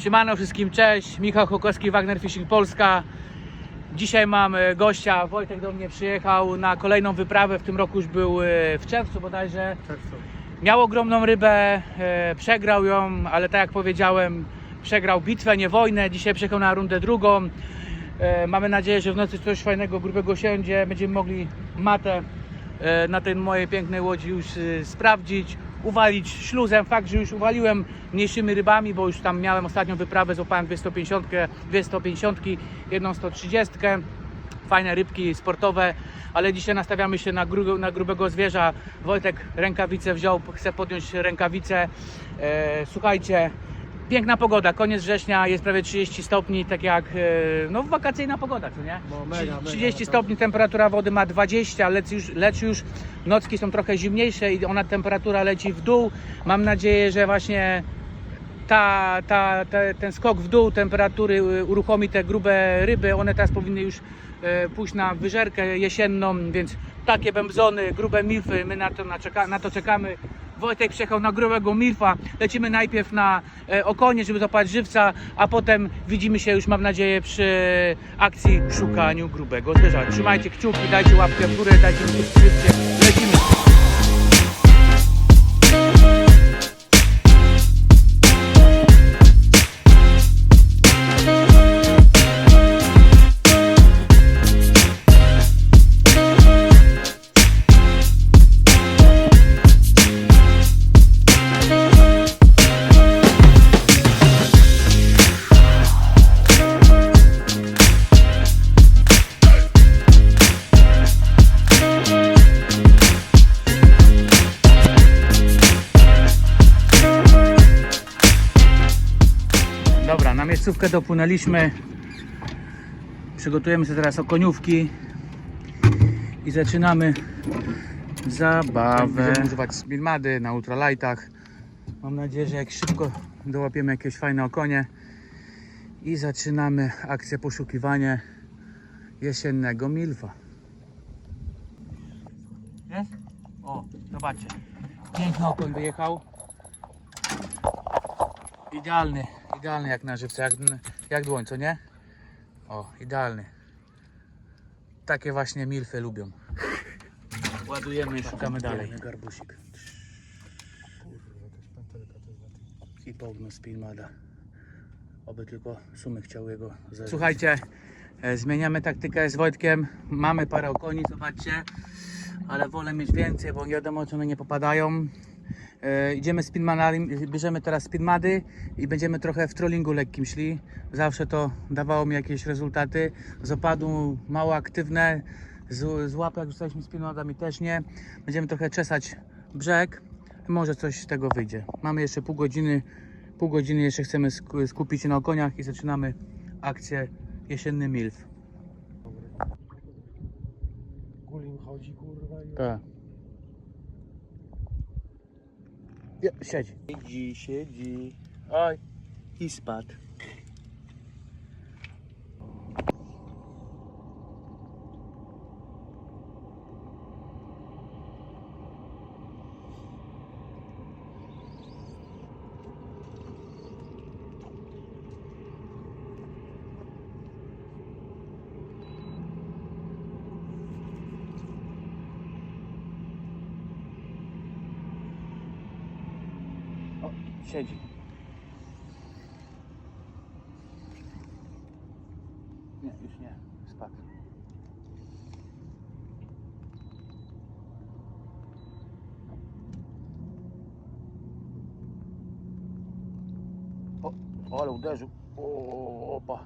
Siemano wszystkim, cześć. Michał Chokowski, Wagner Fishing Polska. Dzisiaj mam e, gościa, Wojtek do mnie przyjechał na kolejną wyprawę, w tym roku już był e, w czerwcu bodajże. Miał ogromną rybę, e, przegrał ją, ale tak jak powiedziałem, przegrał bitwę, nie wojnę. Dzisiaj przyjechał na rundę drugą. Mamy nadzieję, że w nocy coś fajnego, grubego siądzie. Będziemy mogli matę na tej mojej pięknej łodzi już sprawdzić, uwalić śluzem. Fakt, że już uwaliłem mniejszymi rybami, bo już tam miałem ostatnią wyprawę, złapałem 250, dwie 150, jedną 130 fajne rybki sportowe, ale dzisiaj nastawiamy się na, gru, na grubego zwierza. Wojtek rękawice wziął, chce podjąć rękawice. E, słuchajcie, piękna pogoda, koniec września, jest prawie 30 stopni, tak jak e, no, wakacyjna pogoda, co nie? No, mega, mega, 30 naprawdę. stopni, temperatura wody ma 20, lecz już, lecz już nocki są trochę zimniejsze i ona temperatura leci w dół. Mam nadzieję, że właśnie ta, ta, te- ten skok w dół temperatury y, uruchomi te grube ryby. One teraz powinny już e, pójść na wyżerkę jesienną, więc takie bębzony, grube milfy, my na to, na, czeka, na to czekamy. Wojtek przyjechał na grubego milfa. Lecimy najpierw na e, okonie, żeby złapać żywca, a potem widzimy się już, mam nadzieję, przy akcji szukaniu grubego zwierza. Trzymajcie kciuki, dajcie łapkę w górę, dajcie mi subskrypcję. Lecimy. Miejscówkę dopłynęliśmy. Przygotujemy sobie teraz okoniówki i zaczynamy zabawę. Będziemy używać spilmady na ultralightach. Mam nadzieję, że jak szybko dołapiemy jakieś fajne okonie i zaczynamy akcję poszukiwania jesiennego milfa. Jest? O, zobaczcie. Piękny okoń wyjechał. Idealny, idealny jak na żywca, jak, jak dłoń, co nie? O, idealny. Takie właśnie milfy lubią. Ładujemy i szukamy dalej. Garbusik. I połknął spilmada. Oby tylko sumy chciał jego zebrać. Słuchajcie, e, zmieniamy taktykę z Wojtkiem. Mamy parę okoni, zobaczcie. Ale wolę mieć więcej, bo wiadomo, czy one nie popadają. E, idziemy speedmanami, bierzemy teraz speedmady i będziemy trochę w trollingu lekkim szli. Zawsze to dawało mi jakieś rezultaty. Z opadu mało aktywne, z, z łapy jak rzucaliśmy speedmadami też nie. Będziemy trochę czesać brzeg. Może coś z tego wyjdzie. Mamy jeszcze pół godziny. Pół godziny jeszcze chcemy sk- skupić się na okoniach i zaczynamy akcję jesienny MILF. Gulim chodzi, kurwa. I... Tak. Ja, siedzi. Siedzi, siedzi. Oj, i spadł. O, siedzi. Nie, już nie. Spadł. O, ale uderzył. O, opa.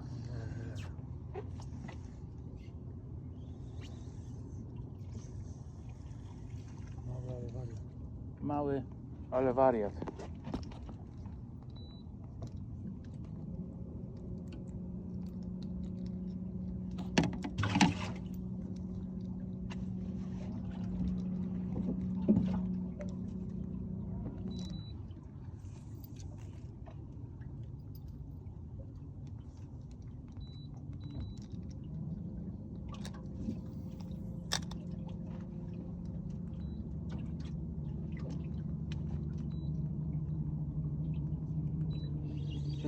Dobra, ale wariat.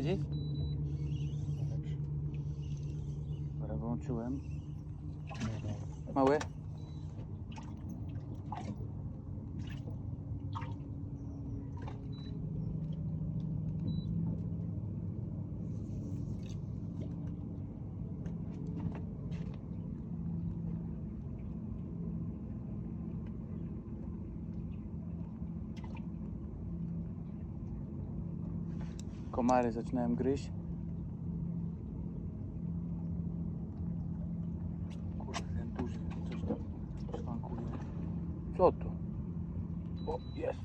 bardziej? Dobra, wyłączyłem. Mały? Komary zaczynałem gryźć. Kurde, ten duży coś tam szwankuje. Co to? O, jest.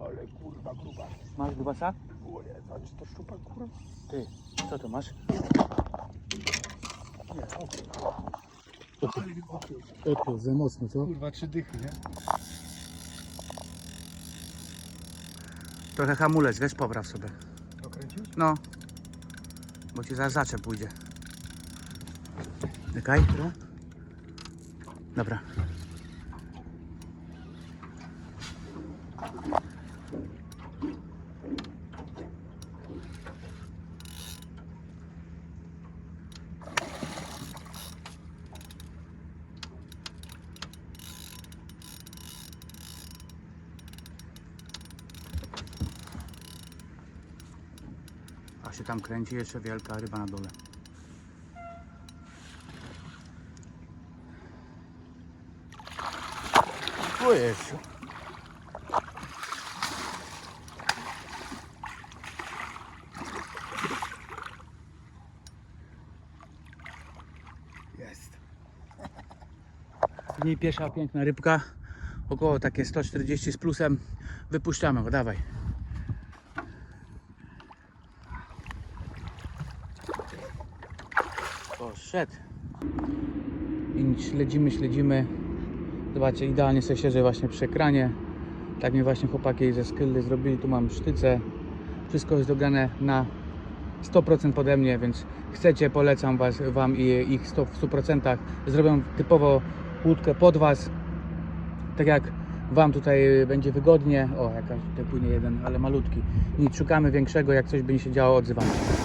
Ale kurwa gruba. Masz grubasa? O nie, a czy to szczupak kurwa? Ty, co to masz? Nie, o Oto, za mocno, co? kurwa, trzy dychy, nie? Trochę hamulec, wiesz, popraw sobie. Dokręcił? No. Bo ci zaraz zaczep pójdzie. Czekaj. Dobra. Się tam kręci jeszcze wielka ryba na dole. O Jezu. Jest. I pierwsza piękna rybka. Około takie 140 z plusem. Wypuszczamy go, dawaj. Poszedł. I śledzimy, śledzimy. Zobaczcie, idealnie sobie siedzę właśnie przy ekranie. Tak mi właśnie chłopaki ze Skylly zrobili. Tu mam sztyce. Wszystko jest dograne na 100% pode mnie, więc chcecie, polecam was, Wam i ich 100, w 100%. Zrobią typowo łódkę pod Was, tak jak Wam tutaj będzie wygodnie. O, jakaś tutaj płynie jeden, ale malutki. Nic, szukamy większego, jak coś będzie się działo, odzywamy się.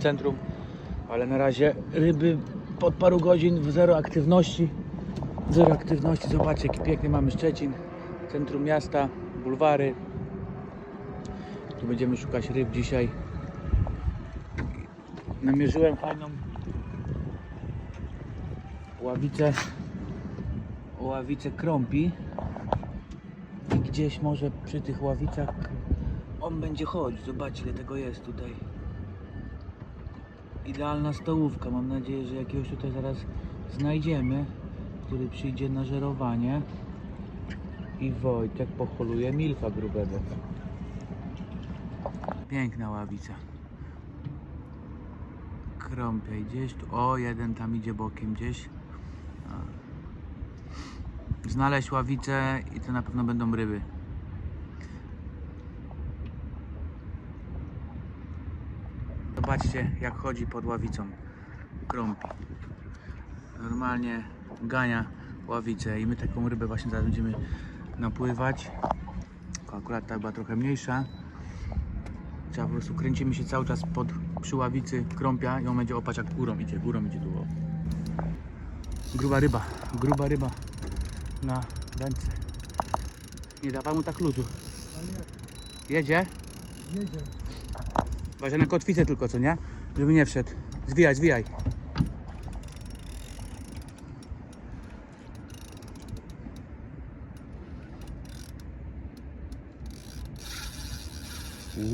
Centrum, ale na razie ryby pod paru godzin w zero aktywności. Zero aktywności, zobaczcie jaki piękny mamy Szczecin, centrum miasta, bulwary. Tu będziemy szukać ryb dzisiaj. Namierzyłem fajną ławicę, ławicę krąpi. I gdzieś może przy tych ławicach on będzie chodzić. Zobaczcie ile tego jest tutaj. Idealna stołówka. Mam nadzieję, że jakiegoś tutaj zaraz znajdziemy, który przyjdzie na żerowanie. I Wojtek pocholuje milfa grubego. Piękna ławica. Krąpie gdzieś tu. O, jeden tam idzie bokiem gdzieś. Znaleźć ławicę i to na pewno będą ryby. Zobaczcie jak chodzi pod ławicą. Krąpi. Normalnie gania ławicę i my taką rybę właśnie zaraz będziemy napływać. Akurat ta była trochę mniejsza. Trzeba po prostu kręcimy się cały czas pod, przy ławicy krąpia i on będzie opać jak górą idzie, górą idzie tu. Gruba ryba, gruba ryba na ręce. Nie dawa mu tak luzu. Jedzie? Jedzie. Uważaj na kotwicę tylko, co nie? Żeby nie wszedł. Zwijaj, zwijaj.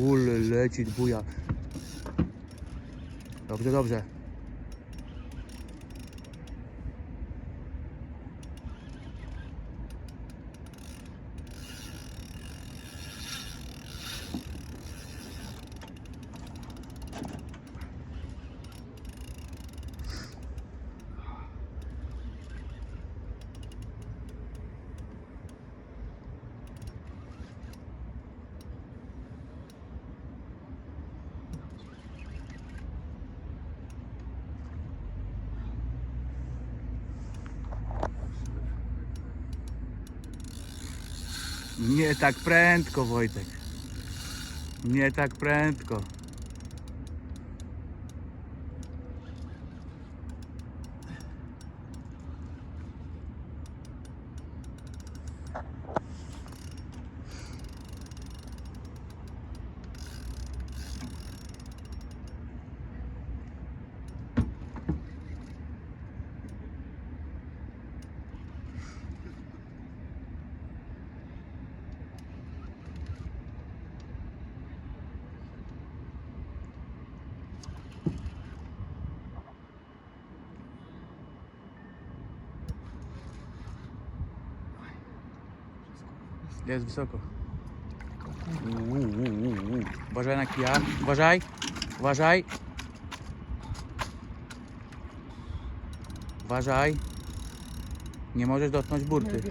Ule, leci buja. Dobrze, dobrze. Nie tak prędko, Wojtek. Nie tak prędko. Jest wysoko. Uuu, uuu, uuu. Uważaj na kija. Uważaj. Uważaj. Uważaj. Nie możesz dotknąć burty.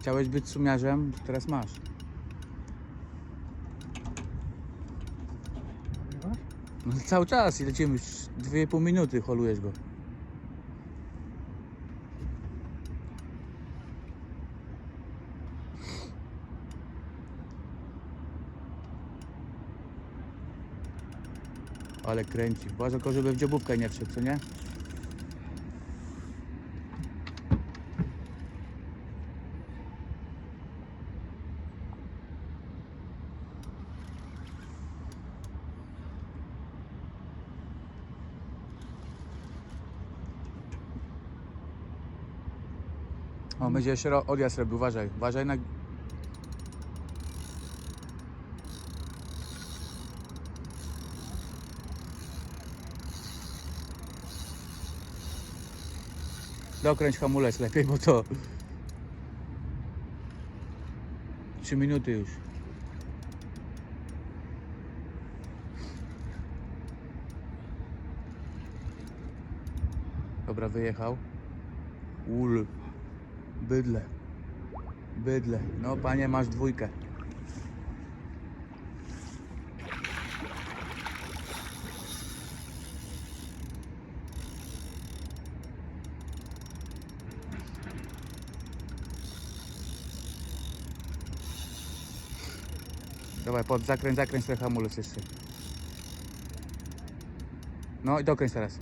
Chciałeś być sumiarzem, teraz masz. Nagrywasz? No cały czas i lecimy już 2,5 minuty, holujesz go. Ale kręci. Uważaj żeby w dziobówkę nie wszedł, co nie? Będzie jeszcze odjazd robił, uważaj. Uważaj na... Dokręć hamulec lepiej, bo to... Trzy minuty już. Dobra, wyjechał. Ul. Bydle. Bydle. No panie, masz dwójkę. Dawaj, pod zakręć, zakręć trochę hamulec jeszcze. No i dokręć teraz.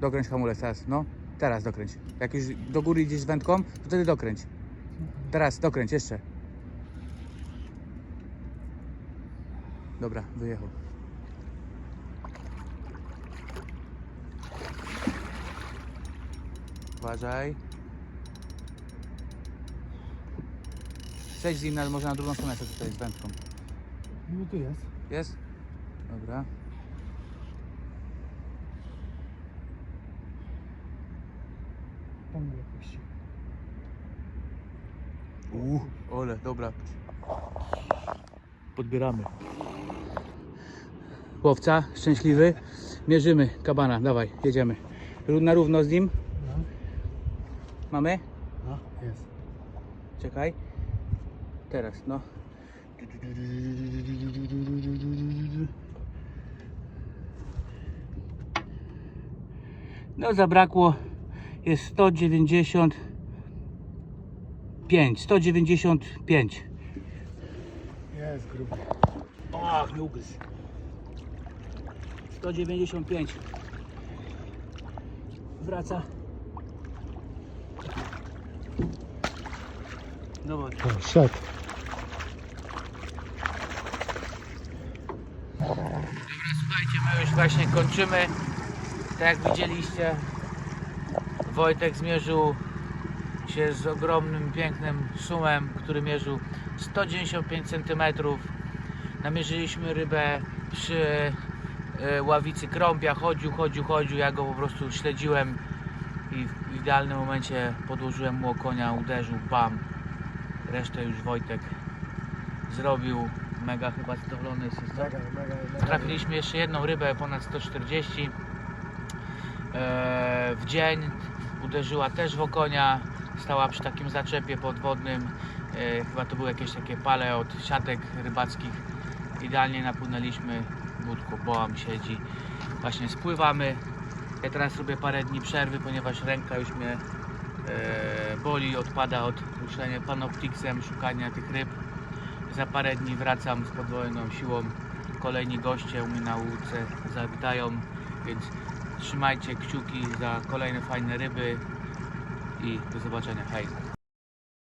Dokręć hamulec teraz, no. Teraz dokręć. Jak już do góry idziesz z wędką, to wtedy dokręć. Teraz dokręć jeszcze. Dobra, wyjechał. Uważaj. Przejdź z nim, ale może na drugą stronę sobie tutaj z wędką. No tu jest. Jest? Dobra. Tam mnie puści. Uuu, ole, dobra. Podbieramy. Łowca, szczęśliwy. Mierzymy kabana, dawaj, jedziemy. Na równo z nim. No, Mamy? no, jest. Czekaj. Teraz, no. No zabrakło. Jest 195. 195. Jest gruby. Ach, nie ugryzł. 195. Wraca. Dobra. Szedł. Słuchajcie, my już właśnie kończymy. Tak jak widzieliście, Wojtek zmierzył się z ogromnym, pięknym szumem, który mierzył 195 cm. Namierzyliśmy rybę przy e, ławicy Krąpia. Chodził, chodził, chodził. Ja go po prostu śledziłem i w idealnym momencie podłożyłem mu o konia, uderzył, bam. Resztę już Wojtek zrobił. Mega chyba zadowolony jest. Mega, mega, mega. Trafiliśmy jeszcze jedną rybę ponad 140 e, w dzień. Uderzyła też w okonia. Stała przy takim zaczepie podwodnym. E, chyba to były jakieś takie pale od siatek rybackich. Idealnie napłynęliśmy, budko bołam siedzi. Właśnie spływamy. Ja teraz robię parę dni przerwy, ponieważ ręka już mnie e, boli, odpada od ruszenia panoptiksem, szukania tych ryb. Za parę dni wracam z podwojoną siłą. Kolejni goście u mnie na łódce zawitają, więc trzymajcie kciuki za kolejne fajne ryby i do zobaczenia. Hej!